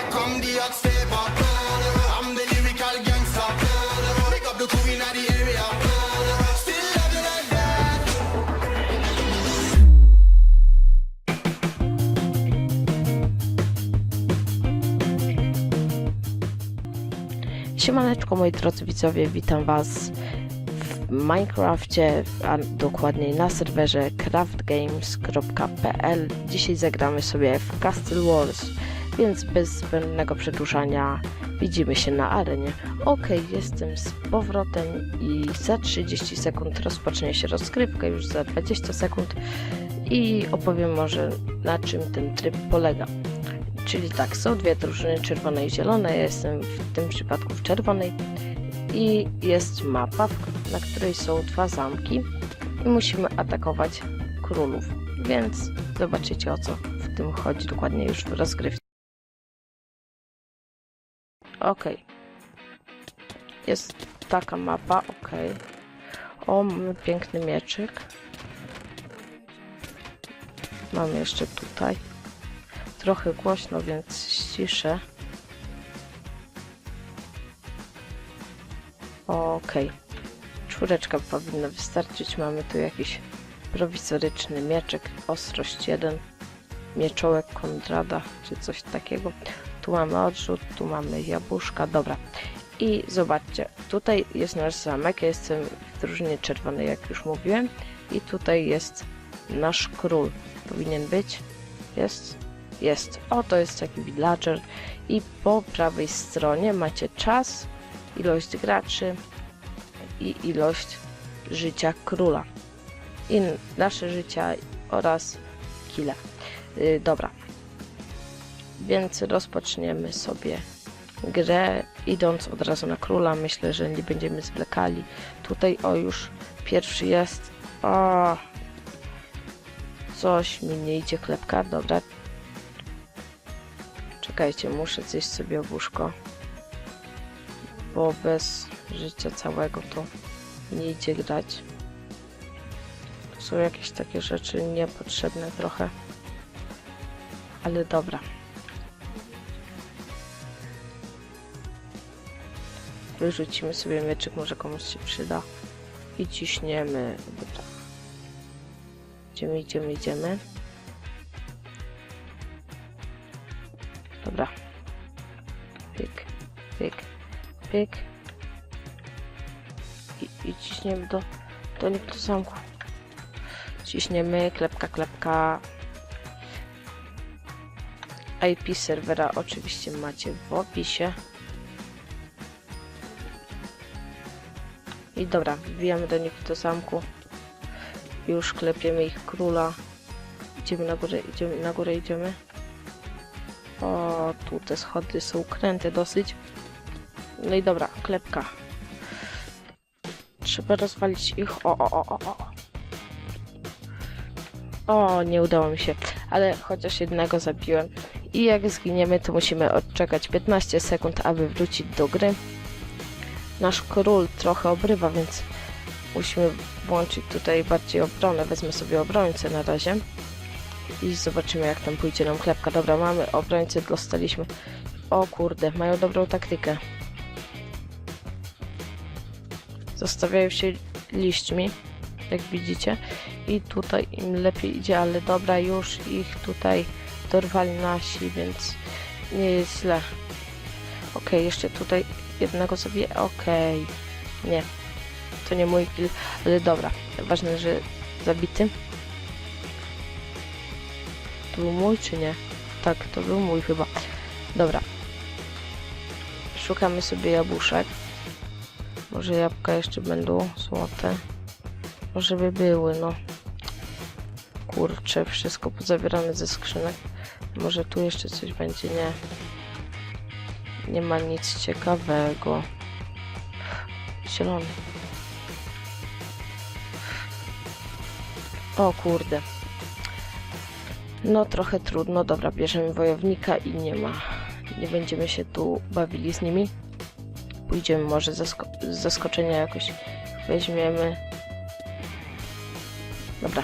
here come the. I'm the gangster. The the. Siemaneczko moi drodzy widzowie, witam was w Minecrafcie, a dokładniej na serwerze craftgames.pl. Dzisiaj zagramy sobie w Castle Wars, więc bez zbędnego przedłużania widzimy się na arenie. Ok, jestem z powrotem i za 30 sekund rozpocznie się rozgrywka, już za 20 sekund i opowiem może na czym ten tryb polega. Czyli tak, są dwie drużyny, czerwone i zielone. Ja jestem w tym przypadku w czerwonej. I jest mapa, na której są dwa zamki. I musimy atakować królów. Więc zobaczycie o co w tym chodzi dokładnie już w rozgrywce. Okej. Jest taka mapa, okej. O, mamy piękny mieczyk. Mam jeszcze tutaj trochę głośno, więc ściszę. Okej. Czwóreczka powinna wystarczyć. Mamy tu jakiś prowizoryczny mieczek, ostrość 1, mieczołek Kondrada, czy coś takiego. Tu mamy odrzut, tu mamy jabłuszka, dobra. I zobaczcie, tutaj jest nasz zamek, ja jestem w drużynie czerwonej, jak już mówiłem. I tutaj jest nasz król. Powinien być. Jest. Jest. O, to jest taki villager. I po prawej stronie macie czas, ilość graczy i ilość życia króla. I nasze życia oraz kile. Yy, dobra. Więc rozpoczniemy sobie grę, idąc od razu na króla. Myślę, że nie będziemy zwlekali. Tutaj, o, już pierwszy jest. O, coś mi nie idzie klepka. Dobra, Czekajcie, muszę zjeść sobie łóżko. Bo bez życia całego to nie idzie grać. Są jakieś takie rzeczy niepotrzebne trochę. Ale dobra. Wyrzucimy sobie mieczyk, może komuś się przyda. I ciśniemy. Idziemy, idziemy, idziemy. Dobra. Pyk, pyk, pyk. I, i ciśniemy do, do zamku. Ciśniemy, klepka, klepka. IP serwera oczywiście macie w opisie. I dobra, wbijamy do nich do zamku. Już klepiemy ich króla. Idziemy na górę, idziemy na górę, idziemy. O, tu te schody są kręte dosyć. No i dobra, klepka. Trzeba rozwalić ich. O, o, o, o, o. O, nie udało mi się, ale chociaż jednego zabiłem. I jak zginiemy, to musimy odczekać 15 sekund, aby wrócić do gry. Nasz król trochę obrywa, więc musimy włączyć tutaj bardziej obronę. Wezmę sobie obrońcę na razie i zobaczymy jak tam pójdzie nam klepka. Dobra, mamy obrońcę, dostaliśmy. O kurde, mają dobrą taktykę. Zostawiają się liśćmi, jak widzicie. I tutaj im lepiej idzie, ale dobra, już ich tutaj dorwali nasi, więc nie jest źle. Ok, jeszcze tutaj jednego sobie. Okej, nie. To nie mój kill, ale dobra. Ważne, że zabity. To był mój czy nie? Tak, to był mój chyba. Dobra. Szukamy sobie jabłuszek. Może jabłka jeszcze będą złote. Może by były, no. Kurczę, wszystko pozabierane ze skrzynek. Może tu jeszcze coś będzie, nie. Nie ma nic ciekawego. Zielony. O kurde. No trochę trudno, dobra, bierzemy wojownika i nie ma. Nie będziemy się tu bawili z nimi. Pójdziemy może z zaskoczenia jakoś weźmiemy. Dobra.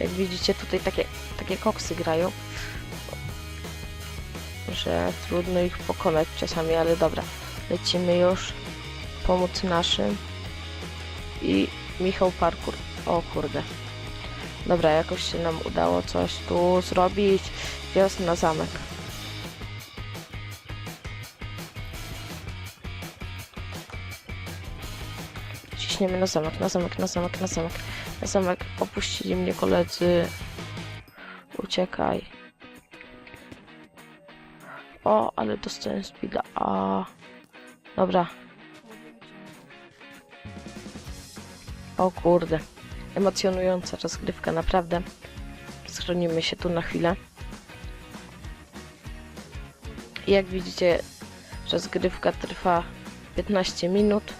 Jak widzicie tutaj takie, takie koksy grają. Że trudno ich pokonać czasami, ale dobra. Lecimy już. Pomóc naszym. I Michał Parkour. O kurde. Dobra, jakoś się nam udało coś tu zrobić. Wjazd na zamek. Ciśniemy na zamek, na zamek, na zamek, na zamek. Na zamek. Opuścili mnie koledzy. Uciekaj. O, ale dostałem speeda. A. Dobra. O kurde. Emocjonująca rozgrywka, naprawdę. Schronimy się tu na chwilę. Jak widzicie, rozgrywka trwa 15 minut.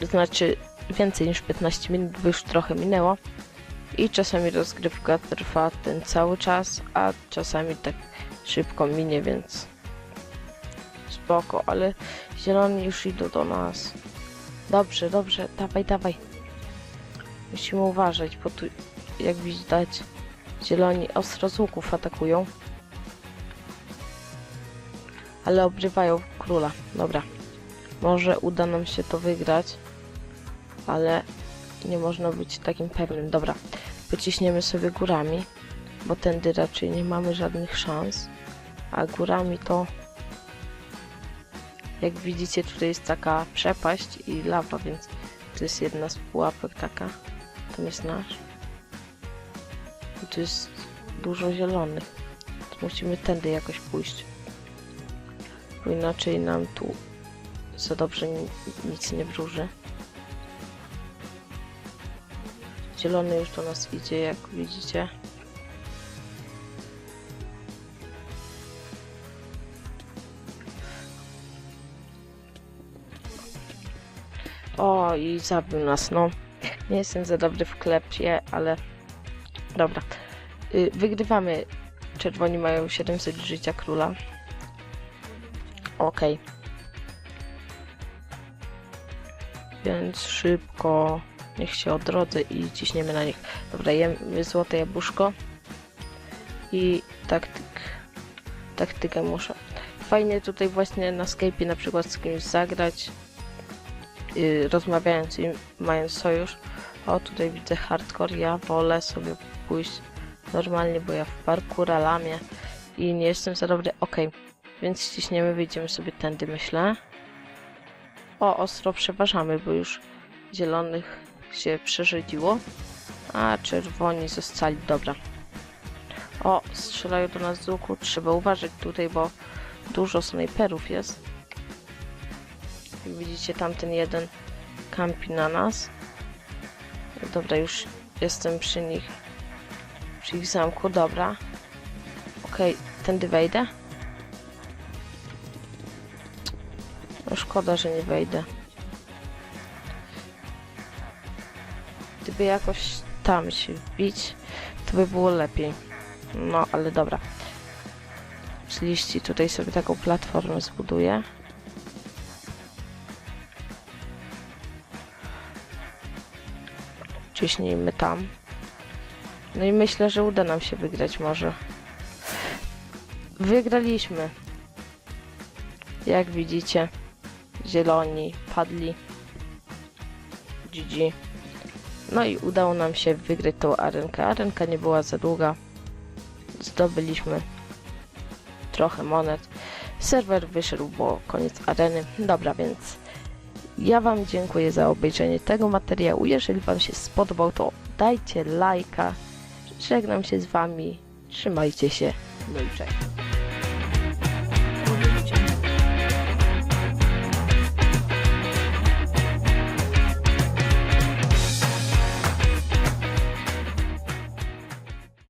Znaczy więcej niż 15 minut, bo już trochę minęło. I czasami rozgrywka trwa ten cały czas, a czasami tak szybko minie, więc spoko, ale zieloni już idą do nas. Dobrze, dobrze, dawaj, dawaj. Musimy uważać, bo tu jak widać zieloni ostro z łuków atakują. Ale obrywają króla. Dobra. Może uda nam się to wygrać, ale nie można być takim pewnym. Dobra, pociśniemy sobie górami, bo tędy raczej nie mamy żadnych szans. A górami to jak widzicie tutaj jest taka przepaść i lawa, więc to jest jedna z pułapek taka. To jest nasz. I tu jest dużo zielonych. To musimy tędy jakoś pójść. Bo inaczej nam tu za dobrze ni- nic nie wróży. Zielony już do nas idzie, jak widzicie. O, i zabił nas, no. Nie jestem za dobry w klepie, ale... Dobra. Y, wygrywamy. Czerwoni mają 700 życia króla. Okej. Więc szybko niech się odrodzę i ciśniemy na nich. Dobra, jemy złote jabłuszko. I taktyk. Taktykę muszę. Fajnie tutaj właśnie na Skype'ie na przykład z kimś zagrać. Yy, rozmawiając i mając sojusz. O, tutaj widzę hardcore. Ja wolę sobie pójść normalnie, bo ja w parkura lamię i nie jestem za dobry. Okej, więc ściśniemy, wyjdziemy sobie tędy, myślę. O, ostro przeważamy, bo już zielonych się przerzedziło, a czerwoni zostali. Dobra. O, strzelają do nas z łuku. Trzeba uważać tutaj, bo dużo snajperów jest. Widzicie, tamten jeden kampi na nas. Dobra, już jestem przy nich. Przy ich zamku, dobra. Okej, tędy wejdę. No szkoda, że nie wejdę. Gdyby jakoś tam się wbić, to by było lepiej. No, ale dobra. Liści tutaj sobie taką platformę zbuduję. Ciśnijmy tam. No i myślę, że uda nam się wygrać może. Wygraliśmy. Jak widzicie, zieloni padli. GG. No i udało nam się wygrać tą arenkę. Arenka nie była za długa. Zdobyliśmy trochę monet. Serwer wyszedł, bo koniec areny. Dobra, więc ja Wam dziękuję za obejrzenie tego materiału. Jeżeli Wam się spodobał, to dajcie lajka. Żegnam się z Wami. Trzymajcie się. No i cześć.